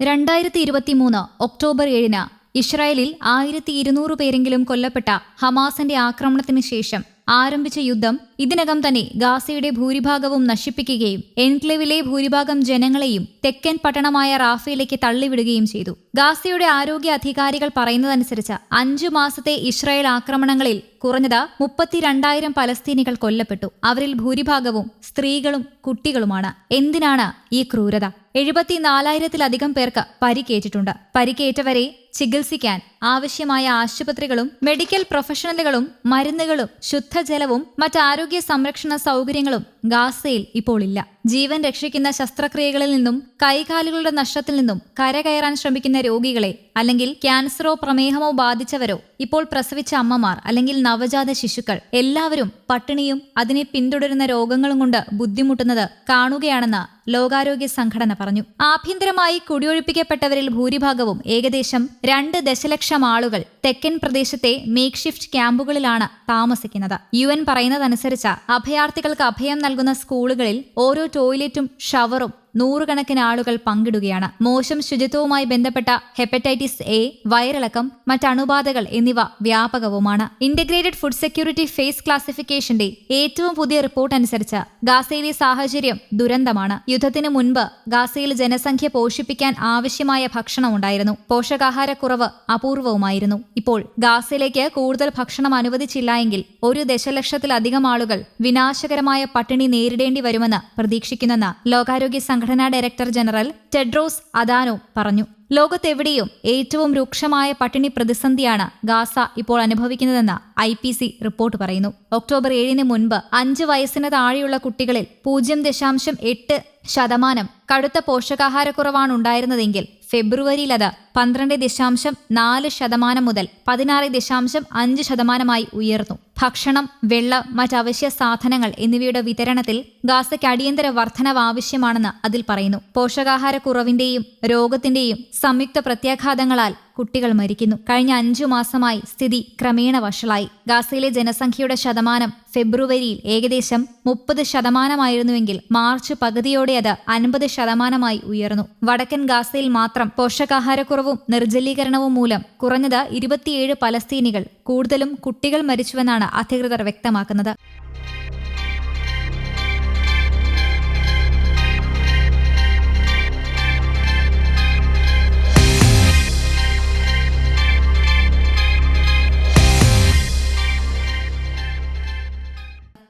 രണ്ടായിരത്തി ഇരുപത്തിമൂന്ന് ഒക്ടോബർ ഏഴിന് ഇസ്രായേലിൽ ആയിരത്തി ഇരുന്നൂറ് പേരെങ്കിലും കൊല്ലപ്പെട്ട ഹമാസിന്റെ ആക്രമണത്തിന് ശേഷം ആരംഭിച്ച യുദ്ധം ഇതിനകം തന്നെ ഗാസയുടെ ഭൂരിഭാഗവും നശിപ്പിക്കുകയും എൻക്ലേവിലെ ഭൂരിഭാഗം ജനങ്ങളെയും തെക്കൻ പട്ടണമായ റാഫയിലേക്ക് തള്ളിവിടുകയും ചെയ്തു. ഗാസയുടെ ആരോഗ്യ അധികാരികൾ പറയുന്നതനുസരിച്ച് അഞ്ചു മാസത്തെ ഇസ്രായേൽ ആക്രമണങ്ങളിൽ കുറഞ്ഞത് മുപ്പത്തിരണ്ടായിരം പലസ്തീനികൾ കൊല്ലപ്പെട്ടു. അവരിൽ ഭൂരിഭാഗവും സ്ത്രീകളും കുട്ടികളുമാണ്. എന്തിനാണ് ഈ ക്രൂരത? എഴുപത്തിനാലായിരത്തിലധികം പേർക്ക് പരിക്കേറ്റിട്ടുണ്ട്. പരിക്കേറ്റവരെ ചികിത്സിക്കാൻ ആവശ്യമായ ആശുപത്രികളും മെഡിക്കൽ പ്രൊഫഷണലുകളും മരുന്നുകളും ശുദ്ധജലവും മറ്റ് ആരോഗ്യ സംരക്ഷണ സൗകര്യങ്ങളും ഗാസയിൽ ഇപ്പോൾ ഇല്ല. ജീവൻ രക്ഷിക്കുന്ന ശസ്ത്രക്രിയകളിൽ നിന്നും കൈകാലുകളുടെ നഷ്ടത്തിൽ നിന്നും കരകയറാൻ ശ്രമിക്കുന്ന രോഗികളെ അല്ലെങ്കിൽ ക്യാൻസറോ പ്രമേഹമോ ബാധിച്ചവരോ ഇപ്പോൾ പ്രസവിച്ച അമ്മമാർ അല്ലെങ്കിൽ നവജാത ശിശുക്കൾ എല്ലാവരും പട്ടിണിയും അതിനെ പിന്തുടരുന്ന രോഗങ്ങളും കൊണ്ട് ബുദ്ധിമുട്ടുന്നത് കാണുകയാണെന്ന് ലോകാരോഗ്യ സംഘടന പറഞ്ഞു. ആഭ്യന്തരമായി കുടിയൊഴിപ്പിക്കപ്പെട്ടവരിൽ ഭൂരിഭാഗവും ഏകദേശം രണ്ട് ദശലക്ഷം ആളുകൾ തെക്കൻ പ്രദേശത്തെ മേക്ക് ഷിഫ്റ്റ് ക്യാമ്പുകളിലാണ് താമസിക്കുന്നത്. യു എൻ പറയുന്നതനുസരിച്ച് അഭയാർത്ഥികൾക്ക് അഭയം നൽകുന്ന സ്കൂളുകളിൽ ഓരോ ടോയ്ലറ്റും ഷവറും നൂറുകണക്കിന് ആളുകൾ പങ്കിടുകയാണ്. മോശം ശുചിത്വവുമായി ബന്ധപ്പെട്ട ഹെപ്പറ്റൈറ്റിസ് എ വയറിളക്കം മറ്റണുബാധകൾ എന്നിവ വ്യാപകവുമാണ്. ഇന്റഗ്രേറ്റഡ് ഫുഡ് സെക്യൂരിറ്റി ഫേസ് ക്ലാസിഫിക്കേഷന്റെ ഏറ്റവും പുതിയ റിപ്പോർട്ട് അനുസരിച്ച് ഗാസയിലെ സാഹചര്യം ദുരന്തമാണ്. യുദ്ധത്തിന് മുൻപ് ഗാസയിൽ ജനസംഖ്യ പോഷിപ്പിക്കാൻ ആവശ്യമായ ഭക്ഷണം ഉണ്ടായിരുന്നു. പോഷകാഹാരക്കുറവ് അപൂർവവുമായിരുന്നു. ഇപ്പോൾ ഗാസയിലേക്ക് കൂടുതൽ ഭക്ഷണം അനുവദിച്ചില്ല എങ്കിൽ ഒരു ദശലക്ഷത്തിലധികം ആളുകൾ വിനാശകരമായ പട്ടിണി നേരിടേണ്ടി വരുമെന്ന് പ്രതീക്ഷിക്കുന്നെന്ന് ലോകാരോഗ്യ സംഘടനാ ഡയറക്ടർ ജനറൽ ടെഡ്രോസ് അദാനോ പറഞ്ഞു. ലോകത്തെവിടെയും ഏറ്റവും രൂക്ഷമായ പട്ടിണി പ്രതിസന്ധിയാണ് ഗാസ ഇപ്പോൾ അനുഭവിക്കുന്നതെന്ന് ഐ പി സി റിപ്പോർട്ട് പറയുന്നു. ഒക്ടോബർ ഏഴിന് മുൻപ് അഞ്ച് വയസ്സിന് താഴെയുള്ള കുട്ടികളിൽ പൂജ്യം ദശാംശം എട്ട് ശതമാനം കടുത്ത പോഷകാഹാരക്കുറവാണ് ഉണ്ടായിരുന്നതെങ്കിൽ ഫെബ്രുവരിയിൽ അത് പന്ത്രണ്ട് ദശാംശം നാല് ശതമാനം മുതൽ പതിനാറ് ദശാംശം അഞ്ച് ശതമാനമായി ഉയർന്നു. ഭക്ഷണം വെള്ളം മറ്റവശ്യ സാധനങ്ങൾ എന്നിവയുടെ വിതരണത്തിൽ ഗാസയ്ക്ക് അടിയന്തര വർധനവ് ആവശ്യമാണെന്ന് അതിൽ പറയുന്നു. പോഷകാഹാരക്കുറവിന്റെയും രോഗത്തിന്റെയും സംയുക്ത പ്രത്യാഘാതങ്ങളാൽ കുട്ടികൾ മരിക്കുന്നു. കഴിഞ്ഞ അഞ്ചു മാസമായി സ്ഥിതി ക്രമേണ വഷളായി. ഗാസയിലെ ജനസംഖ്യയുടെ ശതമാനം ഫെബ്രുവരിയിൽ ഏകദേശം മുപ്പത് ശതമാനമായിരുന്നുവെങ്കിൽ മാർച്ച് പകുതിയോടെ അത് അൻപത് ശതമാനമായി ഉയർന്നു. വടക്കൻ ഗാസയിൽ മാത്രം പോഷകാഹാരക്കുറവും നിർജലീകരണവും മൂലം കുറഞ്ഞത് ഇരുപത്തിയേഴ് പലസ്തീനികൾ കൂടുതലും കുട്ടികൾ മരിച്ചുവെന്നാണ് അധികൃതർ വ്യക്തമാക്കുന്നത്.